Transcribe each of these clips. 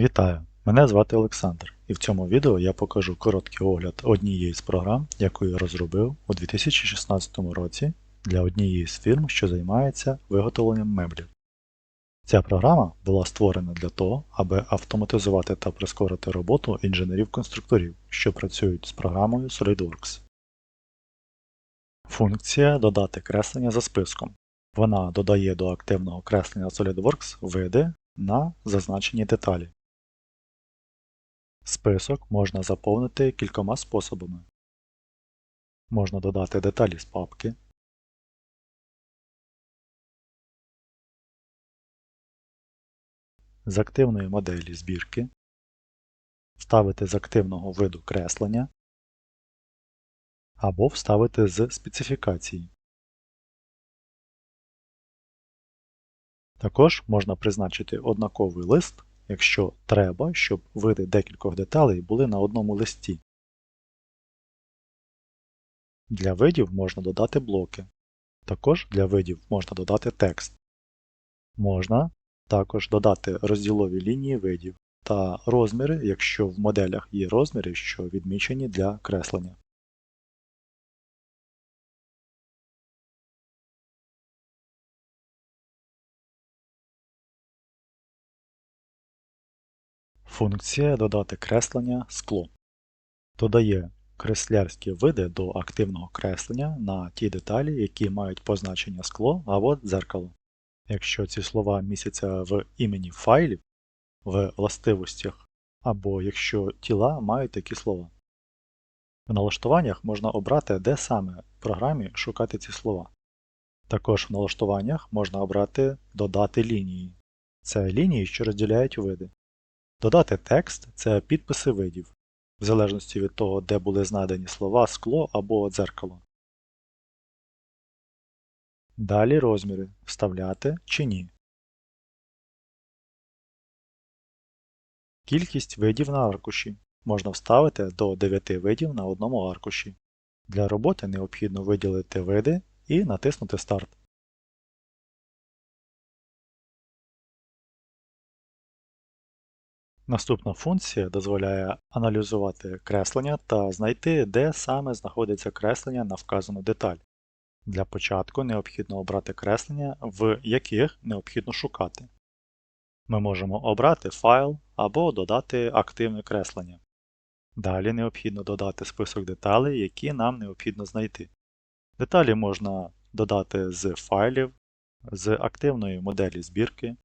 Вітаю! Мене звати Олександр і в цьому відео я покажу короткий огляд однієї з програм, яку я розробив у 2016 році для однієї з фірм, що займається виготовленням меблів. Ця програма була створена для того, аби автоматизувати та прискорити роботу інженерів-конструкторів, що працюють з програмою SolidWorks. Функція Додати креслення за списком. Вона додає до активного креслення SolidWorks види на зазначені деталі. Список можна заповнити кількома способами. Можна додати деталі з папки, з активної моделі збірки, вставити з активного виду креслення або вставити з специфікації. Також можна призначити однаковий лист якщо треба, щоб види декількох деталей були на одному листі. Для видів можна додати блоки. Також для видів можна додати текст. Можна також додати розділові лінії видів та розміри, якщо в моделях є розміри, що відмічені для креслення. Функція Додати креслення скло додає креслярські види до активного креслення на ті деталі, які мають позначення скло або дзеркало. Якщо ці слова містяться в імені файлів, в властивостях, або якщо тіла мають такі слова. В налаштуваннях можна обрати, де саме в програмі шукати ці слова. Також в налаштуваннях можна обрати Додати лінії. Це лінії, що розділяють види. Додати текст це підписи видів, в залежності від того, де були знадані слова скло або дзеркало. Далі розміри вставляти чи ні. Кількість видів на аркуші можна вставити до 9 видів на одному аркуші. Для роботи необхідно виділити види і натиснути Старт. Наступна функція дозволяє аналізувати креслення та знайти, де саме знаходиться креслення на вказану деталь. Для початку необхідно обрати креслення, в яких необхідно шукати. Ми можемо обрати файл або додати активне креслення. Далі необхідно додати список деталей, які нам необхідно знайти. Деталі можна додати з файлів, з активної моделі збірки,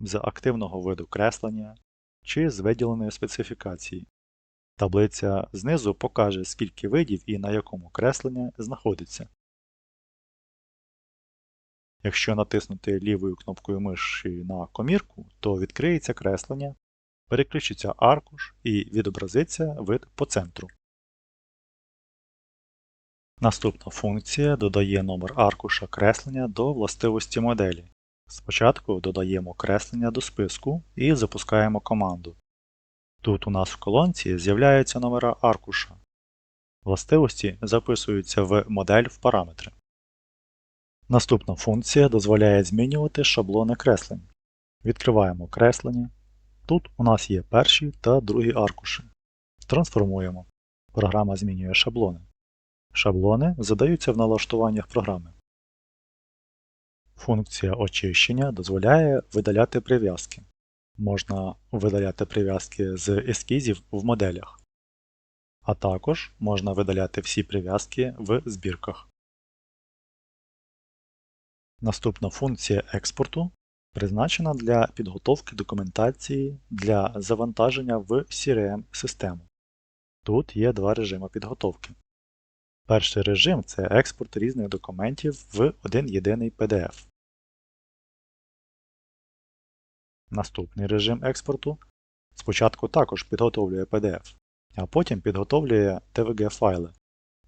з активного виду креслення чи з виділеної специфікації. Таблиця знизу покаже, скільки видів і на якому креслення знаходиться. Якщо натиснути лівою кнопкою миші на комірку, то відкриється креслення, переключиться аркуш і відобразиться вид по центру. Наступна функція додає номер аркуша креслення до властивості моделі. Спочатку додаємо креслення до списку і запускаємо команду. Тут у нас в колонці з'являються номера аркуша. Властивості записуються в модель в параметри. Наступна функція дозволяє змінювати шаблони креслень. Відкриваємо креслення. Тут у нас є перші та другі аркуші. Трансформуємо. Програма змінює шаблони. Шаблони задаються в налаштуваннях програми. Функція очищення дозволяє видаляти прив'язки. Можна видаляти прив'язки з ескізів в моделях. А також можна видаляти всі прив'язки в збірках. Наступна функція експорту призначена для підготовки документації для завантаження в CRM-систему. Тут є два режими підготовки. Перший режим це експорт різних документів в один єдиний PDF. Наступний режим експорту спочатку також підготовлює PDF, а потім підготовлює TVG файли.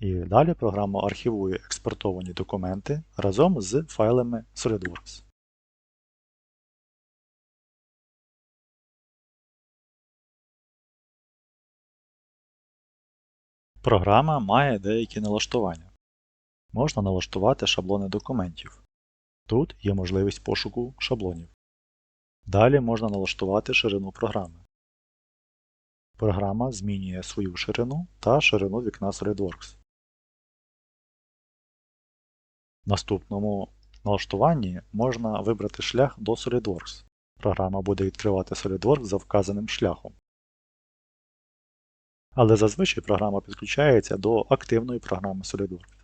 І далі програма архівує експортовані документи разом з файлами SolidWorks. Програма має деякі налаштування. Можна налаштувати шаблони документів. Тут є можливість пошуку шаблонів. Далі можна налаштувати ширину програми. Програма змінює свою ширину та ширину вікна SolidWorks. В наступному налаштуванні можна вибрати шлях до SolidWorks. Програма буде відкривати SolidWorks за вказаним шляхом. Але зазвичай програма підключається до активної програми SolidWorks.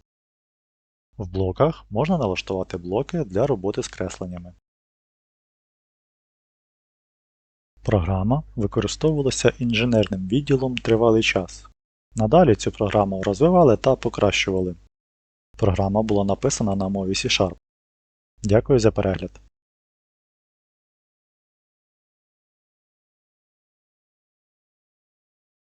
В блоках можна налаштувати блоки для роботи з кресленнями. Програма використовувалася інженерним відділом тривалий час. Надалі цю програму розвивали та покращували. Програма була написана на мові C-Sharp. Дякую за перегляд.